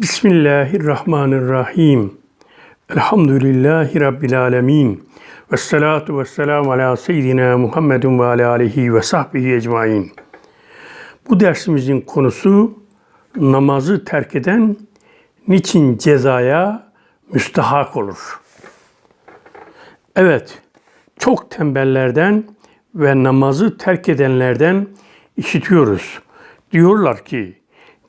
Bismillahirrahmanirrahim. Elhamdülillahi Rabbil alemin. Ve salatu ve selamu ala seyyidina Muhammedun ve ala alihi ve sahbihi ecmain. Bu dersimizin konusu namazı terk eden niçin cezaya müstahak olur? Evet, çok tembellerden ve namazı terk edenlerden işitiyoruz. Diyorlar ki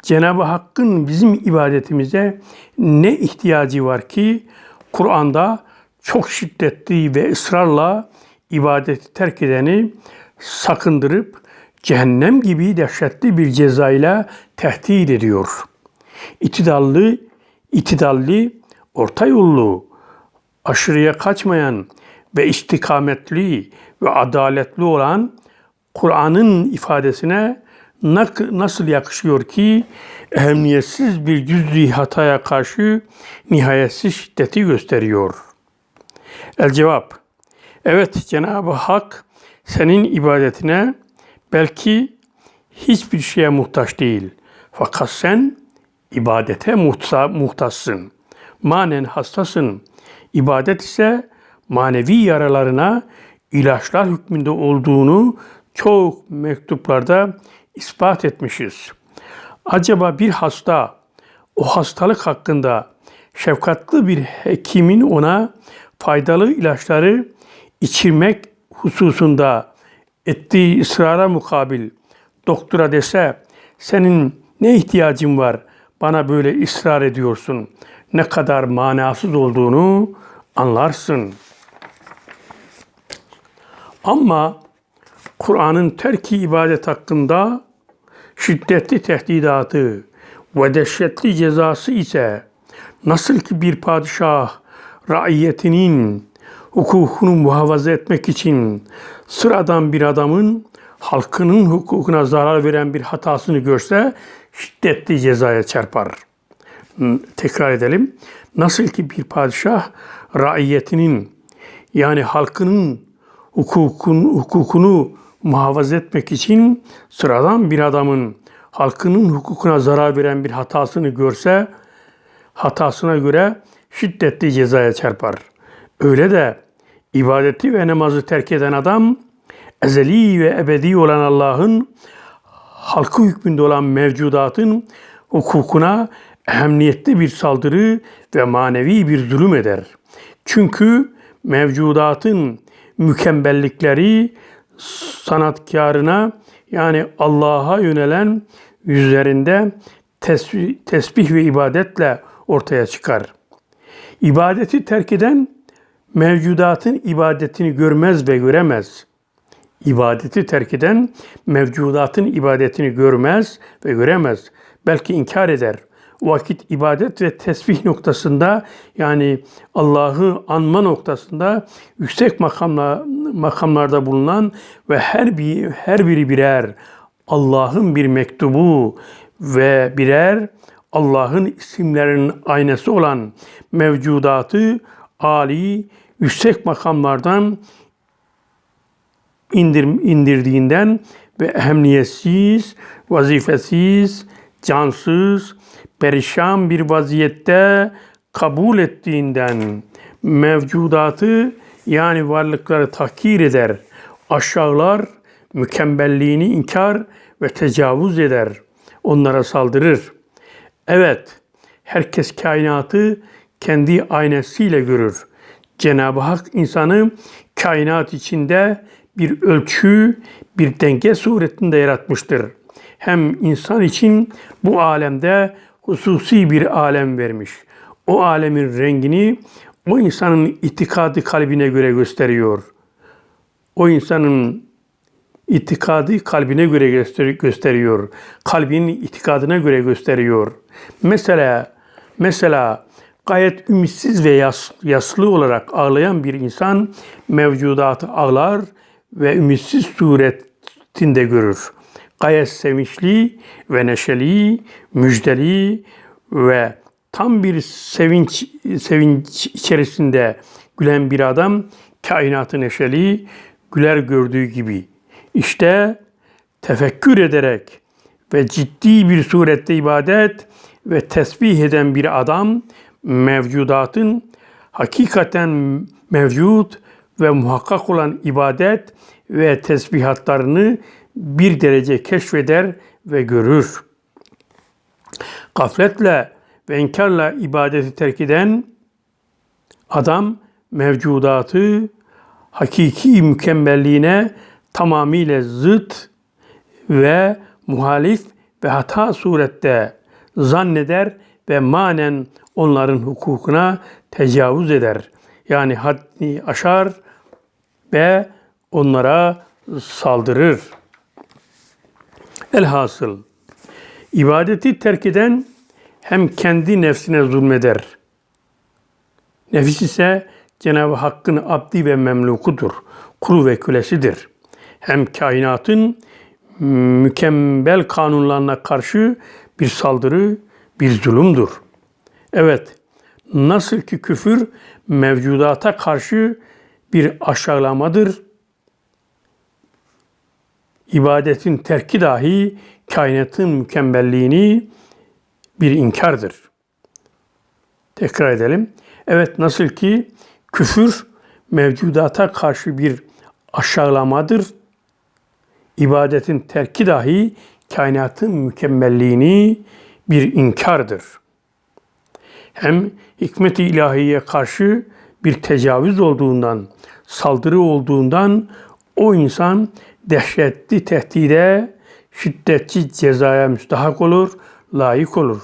Cenab-ı Hakk'ın bizim ibadetimize ne ihtiyacı var ki Kur'an'da çok şiddetli ve ısrarla ibadeti terk edeni sakındırıp cehennem gibi dehşetli bir cezayla tehdit ediyor. İtidallı, itidalli, orta yollu, aşırıya kaçmayan ve istikametli ve adaletli olan Kur'an'ın ifadesine nasıl yakışıyor ki ehemmiyetsiz bir cüz'i hataya karşı nihayetsiz şiddeti gösteriyor. El cevap. Evet Cenab-ı Hak senin ibadetine belki hiçbir şeye muhtaç değil. Fakat sen ibadete muhta, muhtaçsın. Manen hastasın. İbadet ise manevi yaralarına ilaçlar hükmünde olduğunu çok mektuplarda ispat etmişiz. Acaba bir hasta o hastalık hakkında şefkatli bir hekimin ona faydalı ilaçları içirmek hususunda ettiği ısrara mukabil doktora dese senin ne ihtiyacın var bana böyle ısrar ediyorsun ne kadar manasız olduğunu anlarsın. Ama Kur'an'ın terki ibadet hakkında şiddetli tehdidatı ve dehşetli cezası ise nasıl ki bir padişah raiyetinin hukukunu muhafaza etmek için sıradan bir adamın halkının hukukuna zarar veren bir hatasını görse şiddetli cezaya çarpar. Tekrar edelim. Nasıl ki bir padişah raiyetinin yani halkının hukukun, hukukunu muhafaza etmek için sıradan bir adamın halkının hukukuna zarar veren bir hatasını görse hatasına göre şiddetli cezaya çarpar. Öyle de ibadeti ve namazı terk eden adam ezeli ve ebedi olan Allah'ın halkı hükmünde olan mevcudatın hukukuna ehemmiyetli bir saldırı ve manevi bir zulüm eder. Çünkü mevcudatın mükemmellikleri sanatkarına yani Allah'a yönelen yüzlerinde tesbih, tesbih ve ibadetle ortaya çıkar. İbadeti terk eden mevcudatın ibadetini görmez ve göremez. İbadeti terk eden mevcudatın ibadetini görmez ve göremez. Belki inkar eder vakit ibadet ve tesbih noktasında yani Allah'ı anma noktasında yüksek makamla, makamlarda bulunan ve her bir her biri birer Allah'ın bir mektubu ve birer Allah'ın isimlerinin aynası olan mevcudatı ali yüksek makamlardan indir, indirdiğinden ve ehemmiyetsiz, vazifesiz, cansız, perişan bir vaziyette kabul ettiğinden mevcudatı yani varlıkları tahkir eder, aşağılar, mükemmelliğini inkar ve tecavüz eder, onlara saldırır. Evet, herkes kainatı kendi aynasıyla görür. Cenab-ı Hak insanı kainat içinde bir ölçü, bir denge suretinde yaratmıştır. Hem insan için bu alemde hususi bir alem vermiş. O alemin rengini o insanın itikadı kalbine göre gösteriyor. O insanın itikadı kalbine göre gösteriyor. Kalbinin itikadına göre gösteriyor. Mesela mesela gayet ümitsiz ve yas, yaslı olarak ağlayan bir insan mevcudatı ağlar ve ümitsiz suretinde görür gayet sevinçli ve neşeli, müjdeli ve tam bir sevinç sevinç içerisinde gülen bir adam kainatı neşeli, güler gördüğü gibi. İşte tefekkür ederek ve ciddi bir surette ibadet ve tesbih eden bir adam mevcudatın hakikaten mevcut ve muhakkak olan ibadet ve tesbihatlarını bir derece keşfeder ve görür. Gafletle ve inkarla ibadeti terk eden adam mevcudatı hakiki mükemmelliğine tamamıyla zıt ve muhalif ve hata surette zanneder ve manen onların hukukuna tecavüz eder. Yani haddi aşar ve onlara saldırır. Elhasıl ibadeti terk eden hem kendi nefsine zulmeder. Nefis ise Cenab-ı Hakk'ın abdi ve memlukudur. Kulu ve kölesidir. Hem kainatın mükemmel kanunlarına karşı bir saldırı, bir zulümdür. Evet, nasıl ki küfür mevcudata karşı bir aşağılamadır, ibadetin terki dahi kainatın mükemmelliğini bir inkardır. Tekrar edelim. Evet nasıl ki küfür mevcudata karşı bir aşağılamadır. İbadetin terki dahi kainatın mükemmelliğini bir inkardır. Hem hikmet-i ilahiye karşı bir tecavüz olduğundan, saldırı olduğundan o insan dehşetli tehdide, şiddetli cezaya müstahak olur, layık olur.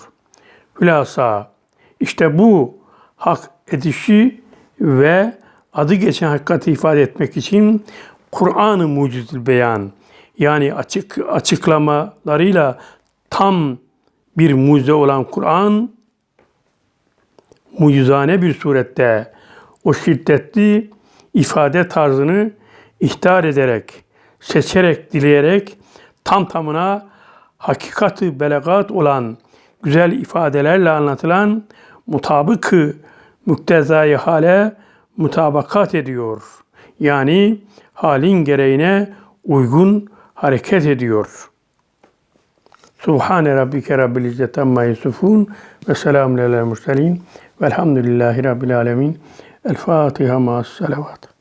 Hülasa işte bu hak edişi ve adı geçen hakikati ifade etmek için Kur'an-ı Mucizül Beyan yani açık açıklamalarıyla tam bir mucize olan Kur'an mucizane bir surette o şiddetli ifade tarzını ihtar ederek, seçerek, dileyerek tam tamına hakikati belagat olan güzel ifadelerle anlatılan mutabıkı müktezai hale mutabakat ediyor. Yani halin gereğine uygun hareket ediyor. Subhane rabbike rabbil izzeti amma yasifun ve selamun alel murselin velhamdülillahi rabbil alemin. El Fatiha ma'as salavat.